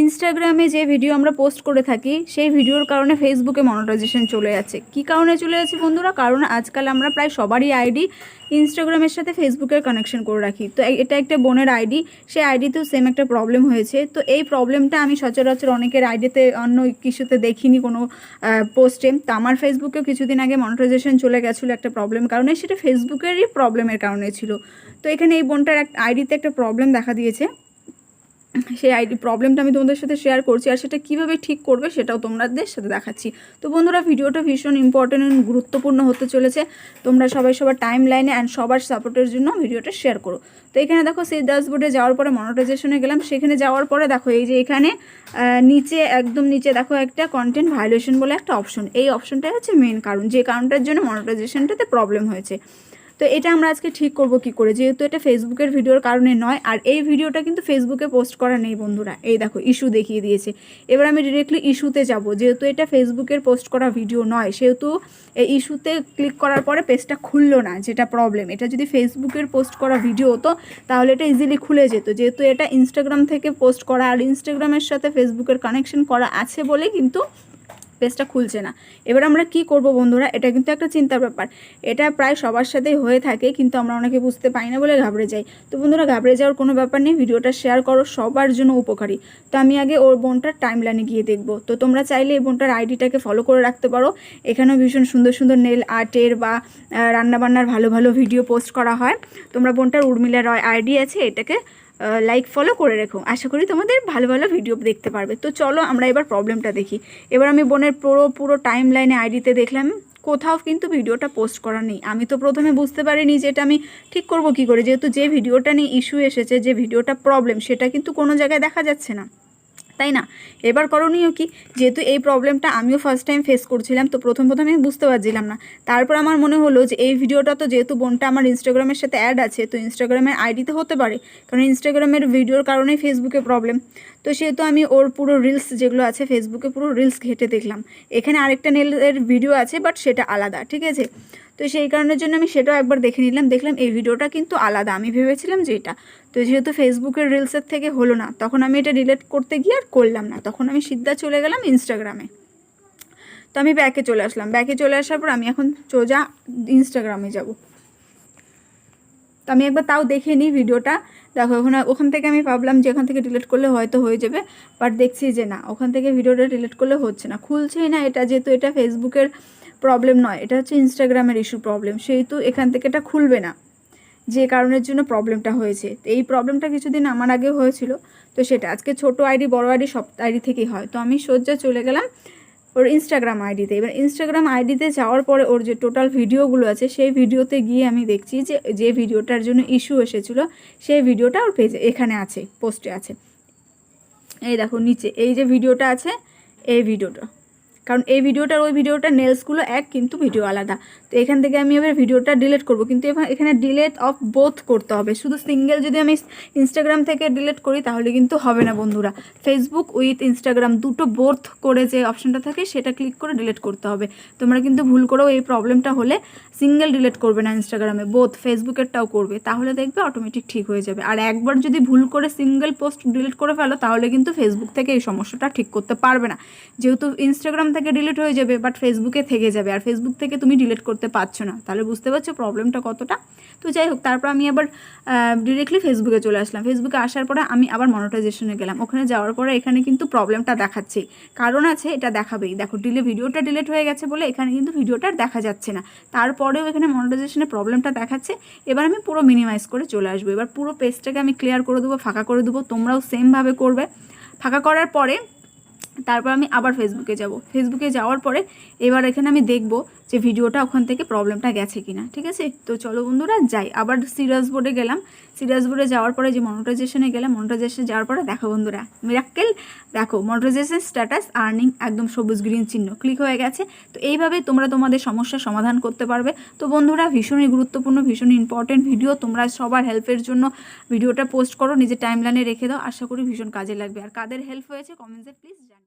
ইনস্টাগ্রামে যে ভিডিও আমরা পোস্ট করে থাকি, সেই ভিডিওর কারণে ফেসবুকে মনিটাইজেশন চলে যাচ্ছে। কী কারণে চলে যাচ্ছে বন্ধুরা? কারণ আজকাল আমরা প্রায় সবারই আইডি ইনস্টাগ্রামের সাথে ফেসবুকের কানেকশন করে রাখি। তো এটা একটা বোনের আইডি সেই আইডিতেও সেম একটা প্রবলেম হয়েছে। তো এই প্রবলেমটা আমি সচরাচর অনেকের আইডিতে অন্য কিছুতে দেখিনি কোনো পোস্টে তো আমার ফেসবুকেও কিছুদিন আগে মনিটাইজেশন চলে গেছিল একটা প্রবলেম কারণে, সেটা ফেসবুকেরই প্রবলেমের কারণে ছিল। তো এখানে এই বোনটার এক আইডিতে একটা প্রবলেম দেখা দিয়েছে। সেই আইডি প্রবলেমটা আমি তোমাদের সাথে শেয়ার করছি আর সেটা কীভাবে ঠিক করবে সেটাও তোমাদের সাথে দেখাচ্ছি। তো বন্ধুরা, ভিডিওটা ভীষণ ইম্পর্টেন্ট এবং গুরুত্বপূর্ণ হতে চলেছে। তোমরা সবাই সবার টাইম লাইনে অ্যান্ড সবার সাপোর্টের জন্য ভিডিওটা শেয়ার করো। তো এখানে দেখো সেই ড্যাশবোর্ডে যাওয়ার পরে মনিটাইজেশনে গেলাম। সেখানে যাওয়ার পরে দেখো এই যে এখানে নিচে একদম নিচে দেখো একটা কন্টেন্ট ভায়োলেশন বলে একটা অপশন এই অপশনটাই হচ্ছে মেন কারণ। যে কারণটার জন্য মনিটাইজেশনটাতে প্রবলেম হয়েছে। তো এটা আমরা আজকে ঠিক করব কি করে? যেহেতু এটা ফেসবুকের ভিডিওর কারণে নয়, আর এই ভিডিওটা কিন্তু ফেসবুকে পোস্ট করা নেই বন্ধুরা। এই দেখো ইস্যু দেখিয়ে দিয়েছে। এবার আমি ডিরেক্টলি ইস্যুতে যাব। যেহেতু এটা ফেসবুকের পোস্ট করা ভিডিও নয়, সেহেতু এই ইস্যুতে ক্লিক করার পরে পেজটা খুললো না, যেটা প্রবলেম এটা যদি ফেসবুকের পোস্ট করা ভিডিও হতো, তাহলে এটা ইজিলি খুলে যেত। যেহেতু এটা ইনস্টাগ্রাম থেকে পোস্ট করা, আর ইনস্টাগ্রামের সাথে ফেসবুকের কানেকশন করা আছে বলে কিন্তু পেজটা খুলছে না। এবার আমরা কি করব বন্ধুরা? এটা কিন্তু একটা চিন্তার ব্যাপার। এটা প্রায় সবার সাথেই হয়ে থাকে, কিন্তু আমরা অনেকে বুঝতে পারি না বলে ঘাবড়ে যাই। তো বন্ধুরা, ঘাবড়ে যাওয়ার কোনো ব্যাপার নেই, ভিডিওটা শেয়ার করো, সবার জন্য উপকারী। তো আমি আগে ওর বোনটার টাইম লাইনে গিয়ে দেখব। তো তোমরা চাইলে এই বোনটার আইডিটাকে ফলো করে রাখতে পারো। এখানেও ভীষণ সুন্দর সুন্দর নেল আর্টের বা রান্নাবান্নার ভালো ভালো ভিডিও পোস্ট করা হয়। তোমরা বোনটার উর্মিলা রয় আইডি আছে, এটাকে লাইক ফলো করে রেখো। আশা করি তোমাদের ভালো ভালো ভিডিও দেখতে পারবে। তো চলো আমরা এবার প্রবলেমটা দেখি। এবার আমি বোনের পুরো পুরো টাইম লাইনে আইডিতে দেখলাম, কোথাও কিন্তু ভিডিওটা পোস্ট করা নেই। আমি তো প্রথমে বুঝতে পারিনি যে এটা আমি ঠিক করব কি করে। যেহেতু যে ভিডিওটা নিয়ে ইস্যু এসেছে, যে ভিডিওটা প্রবলেম সেটা কিন্তু কোনো জায়গায় দেখা যাচ্ছে না। তাই না? এবার করণীয় কি? যেহেতু এই প্রবলেমটা আমিও ফার্স্ট টাইম ফেস করছিলাম, তো প্রথম প্রথমে আমি বুঝতে পারছিলাম না। তারপর আমার মনে হলো যে এই ভিডিওটা তো যেহেতু বোনটা আমার ইনস্টাগ্রামের সাথে অ্যাড আছে, তো ইনস্টাগ্রামের আইডিতে হতে পারে, কারণ ইনস্টাগ্রামের ভিডিওর কারণেই ফেসবুকে প্রবলেম তো সেহেতু আমি ওর পুরো রিলস যেগুলো আছে ফেসবুকে পুরো রিলস ঘেটে দেখলাম। এখানে আরেকটা নেলের ভিডিও আছে বাট সেটা আলাদা, ঠিক আছে? তো সেই কারণের জন্য আমি সেটাও একবার দেখে নিলাম। দেখলাম এই ভিডিওটা কিন্তু আলাদা। আমি ভেবেছিলাম যে এটা। তো যেহেতু ফেসবুকের রিলসের থেকে হলো না, তখন আমি এটা ডিলেট করতে গিয়ে আর করলাম না। তখন আমি সিদ্ধা চলে গেলাম ইনস্টাগ্রামে তো আমি ব্যাকে চলে আসলাম। ব্যাকে চলে আসার পর আমি এখন সোজা ইনস্টাগ্রামে যাব। তো আমি একবার তাও দেখে নিই ভিডিওটা। দেখো, ওখানে, ওখান থেকে আমি ভাবলাম যে ওখান থেকে ডিলিট করলে হয়তো হয়ে যাবে বাট দেখছি যে না, ওখান থেকে ভিডিওটা ডিলিট করলে হচ্ছে না। খুলছেই না এটা, যেহেতু এটা ফেসবুকের প্রবলেম নয়, এটা হচ্ছে ইনস্টাগ্রামের ইস্যু প্রবলেম সেহেতু এখান থেকে এটা খুলবে না, যে কারণের জন্য প্রবলেমটা হয়েছে। তো এই প্রবলেমটা কিছুদিন আমার আগে হয়েছিল, তো সেটা, আজকে ছোট আইডি বড় আইডি সব আইডি থেকেই হয়, তো আমি সোজা চলে গেলাম ওর ইনস্টাগ্রাম আইডিতে এবার ইনস্টাগ্রাম আইডিতে যাওয়ার পরে ওর যে টোটাল ভিডিওগুলো আছে, সেই ভিডিওতে গিয়ে আমি দেখছি যে যে ভিডিওটার জন্য ইস্যু এসেছিল, সেই ভিডিওটা ওর পেজে এখানে আছে পোস্টে আছে। এই দেখো নিচে, এই যে ভিডিওটা আছে, এই ভিডিওটা কারণ এই ভিডিওটার, ওই ভিডিওটার নেলসগুলো এক, কিন্তু ভিডিও আলাদা। তো এখান থেকে আমি এবার ভিডিওটা ডিলিট করব। কিন্তু এখানে ডিলেট অফ বোথ করতে হবে। শুধু সিঙ্গেল যদি আমি ইনস্টাগ্রাম থেকে ডিলেট করি, তাহলে কিন্তু হবে না বন্ধুরা। ফেসবুক উইথ ইনস্টাগ্রাম দুটো বোথ করে যে অপশনটা থাকে, সেটা ক্লিক করে ডিলেট করতে হবে। তোমরা কিন্তু ভুল করেও এই প্রবলেমটা হলে সিঙ্গেল ডিলেট করবে না ইনস্টাগ্রামে বোথ ফেসবুকেরটাও করবে। তাহলে দেখবে অটোমেটিক ঠিক হয়ে যাবে। আর একবার যদি ভুল করে সিঙ্গেল পোস্ট ডিলিট করে ফেলো, তাহলে কিন্তু ফেসবুক থেকে এই সমস্যাটা ঠিক করতে পারবে না। যেহেতু ইনস্টাগ্রাম থেকে ডিলিট হয়ে যাবে বাট ফেসবুকে থেকে যাবে। আর ফেসবুক থেকে তুমি ডিলিট করতে পারছ না। তাহলে বুঝতে পারছ প্রবলেমটা কতটা। তো যাই হোক, তারপর আমি আবার ডিরেক্টলি ফেসবুকে চলে আসলাম। ফেসবুকে আসার পরে আমি আবার মনিটাইজেশনে গেলাম। ওখানে যাওয়ার পরে এখানে কিন্তু প্রবলেমটা দেখাচ্ছে। কারণ আছে, এটা দেখাবেই। দেখো ডিলে ভিডিওটা ডিলিট হয়ে গেছে বলে এখানে কিন্তু ভিডিওটা দেখা যাচ্ছে না। তারপরেও এখানে মনিটাইজেশনে প্রবলেমটা দেখাচ্ছে। এবার আমি পুরো মিনিমাইজ করে চলে আসব। এবার পুরো পেজটাকে আমি ক্লিয়ার করে দেবো, ফাঁকা করে দেবো। তোমরাও সেমভাবে করবে। ফাঁকা করার পরে তারপর আমি আবার ফেসবুকে যাব। ফেসবুকে যাওয়ার পরে এবার এখানে আমি দেখব যে ভিডিওটা ওখান থেকে প্রবলেমটা গেছে কিনা, ঠিক আছে? তো চলো বন্ধুরা, যাই। আবার সিরিয়াস বোর্ডে গেলাম। সিরিয়াস বোর্ডে যাওয়ার পরে যে মনিটাইজেশনে গেলাম মনিটাইজেশনে যাওয়ার পরে দেখো বন্ধুরা মিরাক্কেল দেখো মনিটাইজেশন স্ট্যাটাস আর্নিং একদম সবুজ গ্রিন চিহ্ন ক্লিক হয়ে গেছে। তো এইভাবে তোমরা তোমাদের সমস্যার সমাধান করতে পারবে। তো বন্ধুরা, ভীষণই গুরুত্বপূর্ণ, ভীষণই ইম্পর্টেন্ট ভিডিও তোমরা সবার হেল্পের জন্য ভিডিওটা পোস্ট করো, নিজের টাইমলাইনে রেখে দাও। আশা করি ভীষণ কাজে লাগবে। আর কাদের হেল্প হয়েছে কমেন্টসে প্লিজ জানাও।